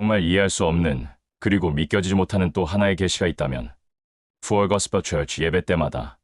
정말 이해할 수 없는 그리고 믿겨지지 못하는 또 하나의 계시가 있다면 Gospel Church 예배 때마다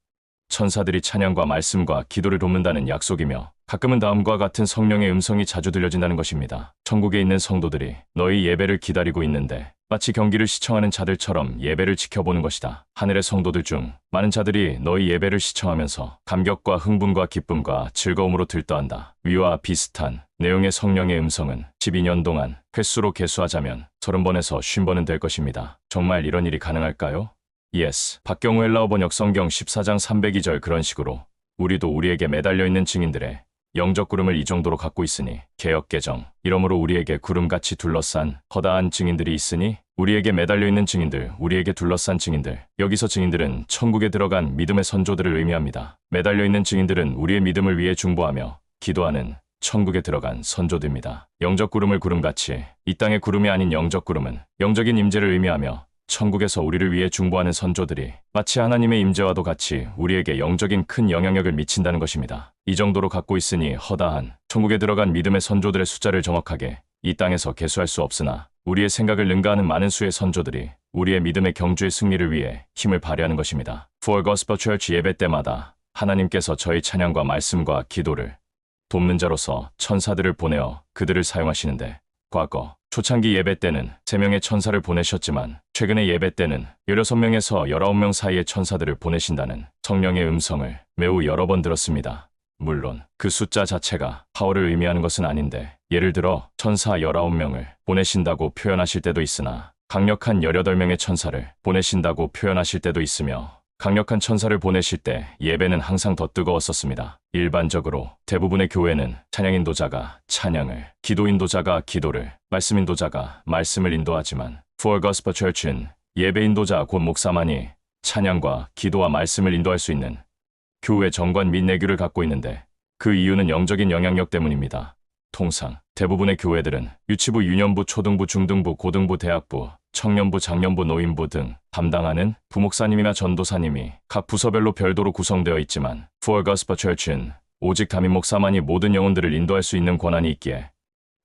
천사들이 찬양과 말씀과 기도를 돕는다는 약속이며 가끔은 다음과 같은 성령의 음성이 자주 들려진다는 것입니다. 천국에 있는 성도들이 너희 예배를 기다리고 있는데 마치 경기를 시청하는 자들처럼 예배를 지켜보는 것이다. 하늘의 성도들 중 많은 자들이 너희 예배를 시청하면서 감격과 흥분과 기쁨과 즐거움으로 들떠한다. 위와 비슷한 내용의 성령의 음성은 12년 동안 횟수로 개수하자면 30번에서 50번은 될 것입니다. 정말 이런 일이 가능할까요? Yes. 박경우 헬라어 번역 성경 14장 302절 그런 식으로 우리도 우리에게 매달려 있는 증인들의 영적 구름을 이 정도로 갖고 있으니 개역 개정 이러므로 우리에게 구름같이 둘러싼 허다한 증인들이 있으니 우리에게 매달려 있는 증인들 우리에게 둘러싼 증인들 여기서 증인들은 천국에 들어간 믿음의 선조들을 의미합니다. 매달려 있는 증인들은 우리의 믿음을 위해 중보하며 기도하는 천국에 들어간 선조들입니다. 영적 구름을 구름같이 이 땅의 구름이 아닌 영적 구름은 영적인 임재를 의미하며 천국에서 우리를 위해 중보하는 선조들이 마치 하나님의 임재와도 같이 우리에게 영적인 큰 영향력을 미친다는 것입니다. 이 정도로 갖고 있으니 허다한 천국에 들어간 믿음의 선조들의 숫자를 정확하게 이 땅에서 계수할 수 없으나 우리의 생각을 능가하는 많은 수의 선조들이 우리의 믿음의 경주의 승리를 위해 힘을 발휘하는 것입니다. For Gospel Church 예배 때마다 하나님께서 저희 찬양과 말씀과 기도를 돕는 자로서 천사들을 보내어 그들을 사용하시는데 과거 초창기 예배 때는 3명의 천사를 보내셨지만 최근의 예배 때는 16명에서 19명 사이의 천사들을 보내신다는 성령의 음성을 매우 여러 번 들었습니다. 물론 그 숫자 자체가 파워를 의미하는 것은 아닌데 예를 들어 천사 19명을 보내신다고 표현하실 때도 있으나 강력한 18명의 천사를 보내신다고 표현하실 때도 있으며 강력한 천사를 보내실 때 예배는 항상 더 뜨거웠었습니다. 일반적으로 대부분의 교회는 찬양 인도자가 찬양을, 기도 인도자가 기도를, 말씀 인도자가 말씀을 인도하지만 For Gospel Church는 예배 인도자 곧 목사만이 찬양과 기도와 말씀을 인도할 수 있는 교회 정관 및 내규를 갖고 있는데 그 이유는 영적인 영향력 때문입니다. 통상 대부분의 교회들은 유치부, 유년부, 초등부, 중등부, 고등부, 대학부, 청년부, 장년부, 노인부 등 담당하는 부목사님이나 전도사님이 각 부서별로 별도로 구성되어 있지만 For Gospel Church는 오직 담임 목사만이 모든 영혼들을 인도할 수 있는 권한이 있기에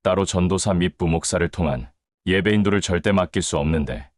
따로 전도사 및 부목사를 통한 예배 인도를 절대 맡길 수 없는데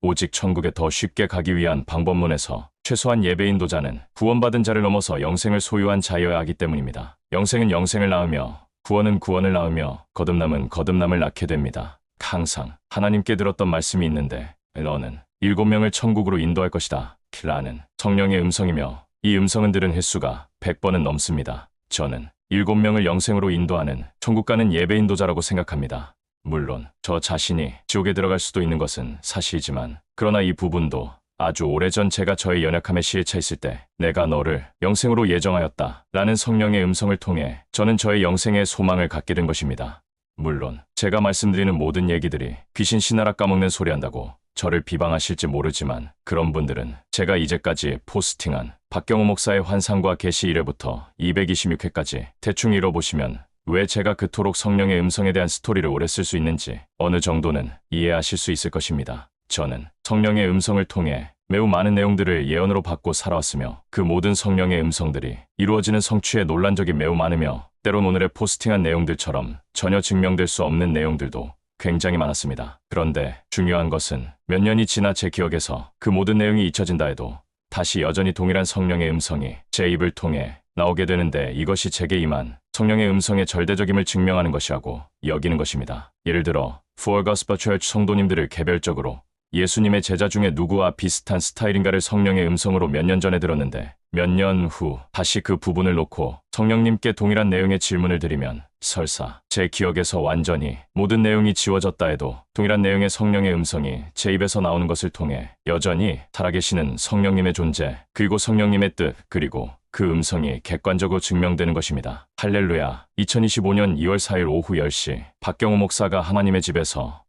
오직 천국에 더 쉽게 가기 위한 방법론에서 최소한 예배 인도자는 구원받은 자를 넘어서 영생을 소유한 자여야 하기 때문입니다. 영생은 영생을 낳으며 구원은 구원을 낳으며 거듭남은 거듭남을 낳게 됩니다. 항상 하나님께 들었던 말씀이 있는데 너는 일곱 명을 천국으로 인도할 것이다. 라는 성령의 음성이며 이 음성은 들은 횟수가 100번은 넘습니다. 저는 일곱 명을 영생으로 인도하는 천국 가는 예배 인도자라고 생각합니다. 물론 저 자신이 지옥에 들어갈 수도 있는 것은 사실이지만 그러나 이 부분도 아주 오래전 제가 저의 연약함에 시해차 있을 때 내가 너를 영생으로 예정하였다 라는 성령의 음성을 통해 저는 저의 영생의 소망을 갖게 된 것입니다. 물론 제가 말씀드리는 모든 얘기들이 귀신 신하라 까먹는 소리 한다고 저를 비방하실지 모르지만 그런 분들은 제가 이제까지 포스팅한 박경호 목사의 환상과 계시 1회부터 226회까지 대충 읽어보시면 왜 제가 그토록 성령의 음성에 대한 스토리를 오래 쓸 수 있는지 어느 정도는 이해하실 수 있을 것입니다. 저는 성령의 음성을 통해 매우 많은 내용들을 예언으로 받고 살아왔으며 그 모든 성령의 음성들이 이루어지는 성취에 논란적이 매우 많으며 때론 오늘의 포스팅한 내용들처럼 전혀 증명될 수 없는 내용들도 굉장히 많았습니다. 그런데 중요한 것은 몇 년이 지나 제 기억에서 그 모든 내용이 잊혀진다 해도 다시 여전히 동일한 성령의 음성이 제 입을 통해 나오게 되는데 이것이 제게 임한 성령의 음성의 절대적임을 증명하는 것이라고 여기는 것입니다. 예를 들어 For Gospel Church 성도님들을 개별적으로 예수님의 제자 중에 누구와 비슷한 스타일인가를 성령의 음성으로 몇 년 전에 들었는데 몇 년 후 다시 그 부분을 놓고 성령님께 동일한 내용의 질문을 드리면 설사 제 기억에서 완전히 모든 내용이 지워졌다 해도 동일한 내용의 성령의 음성이 제 입에서 나오는 것을 통해 여전히 살아계시는 성령님의 존재 그리고 성령님의 뜻 그리고 그 음성이 객관적으로 증명되는 것입니다. 할렐루야. 2025년 2월 4일 오후 10시 박경호 목사가 하나님의 집에서